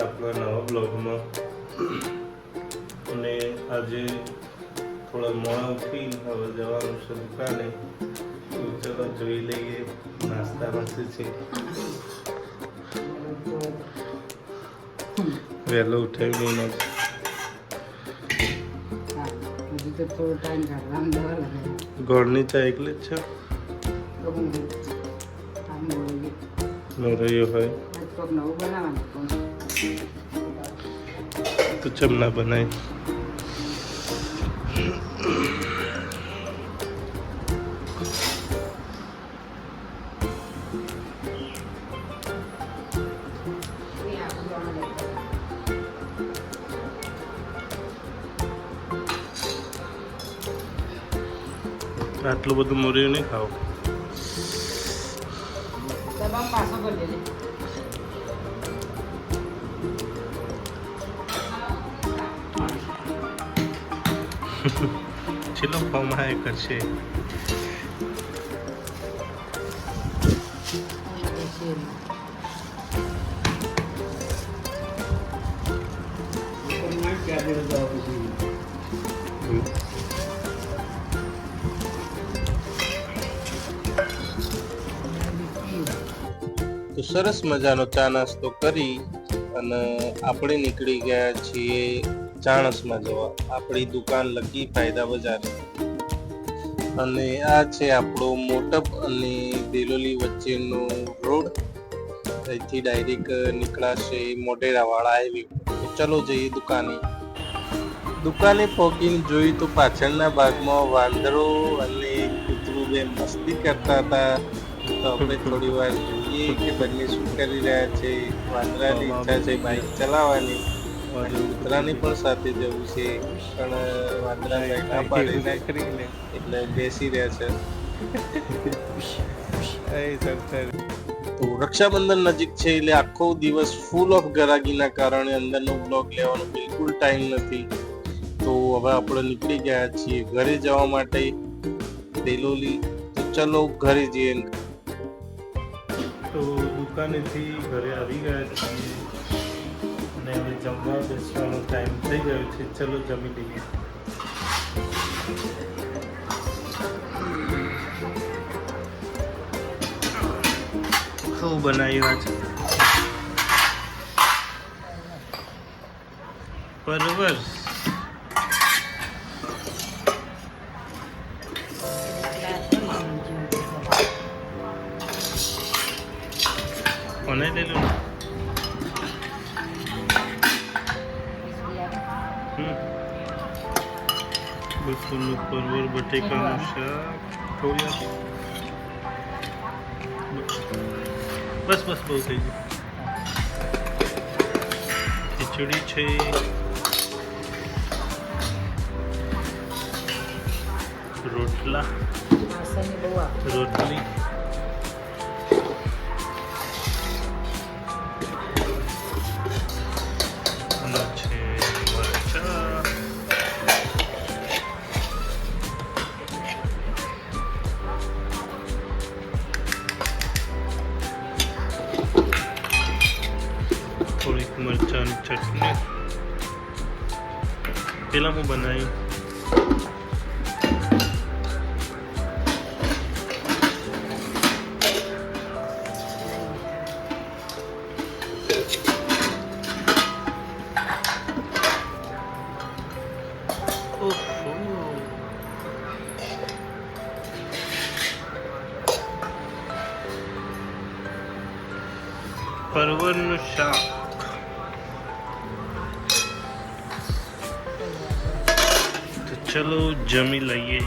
આપણા નવા બ્લોગમાં. અને આજે થોડા મોડા ઉઠી હવે જવાનું છે દુકાને. ચલો જોઈ લઈએ નાસ્તામાં શું છે. વહેલો ઉઠાવી લગાવી ગોળની ચા એકલી જ છે? તો રહ્યો આજ કોક નવું બનાવવાનું તો બનાવી એ આપણું બનાવવાનું. આટલું બધું મોરૈયું નહીં ખાવ. પાછો કરી દેજે. ચલો ફોર્મ હાય કરશે. તો સરસ મજાનો ચા નાસ્તો કરી અને આપણે નીકળી ગયા છીએ ચાણસમાં જવા. આપણી દુકાન લકી ફાયદા બજાર. અને આ છે આપણો મોટપ અને દેલોલી વચ્ચેનો રોડ. અહીંથી ડાયરેક્ટ નીકળાશે મોઢેરાવાળા હાઈવે તો ચલો જઈએ દુકાને. દુકાને પહોંચીને જોઈ તો પાછળના ભાગમાં વાંદરો અને કૂતરું બે મસ્તી કરતા હતા. તો આપણે થોડી વાર જોઈએ કે બંને શું કરી રહ્યા છે. વાંદરાની ઈચ્છા છે બાઇક ચલાવવાની. કૂતરાને પણ સાથે જવું છે પણ વાંદરા બેઠા પાડીને એટલે બેસી રહ્યા છે. રક્ષાબંધન નજીક છે એટલે આખો દિવસ ફૂલ ઓફ ગરાગીના કારણે અંદરનો બ્લોગ લેવાનો બિલકુલ ટાઈમ નથી. તો હવે આપણે નીકળી ગયા છીએ ઘરે જવા માટે દેલોલી તો ચલો ઘરે જઈએ. તો દુકાનેથી ઘરે આવી ગયા છીએ. અને હવે જમવા બેસવાનો ટાઈમ થઈ ગયો છે. ચલો જમી લઈએ. શું બનાવ્યું છે પરવર કોને લેલું બપોરનું પરવર બટેકાનું શાક થોડી વાર. બસ બસ બહુ થઈ ગયું ખીચડી છે રોટલા વાસણની બહુ આવે. રોટલી ચટણી. પેલા હું બનાવ્યું પરવરનું શાક. ચલો જમી લઈએ.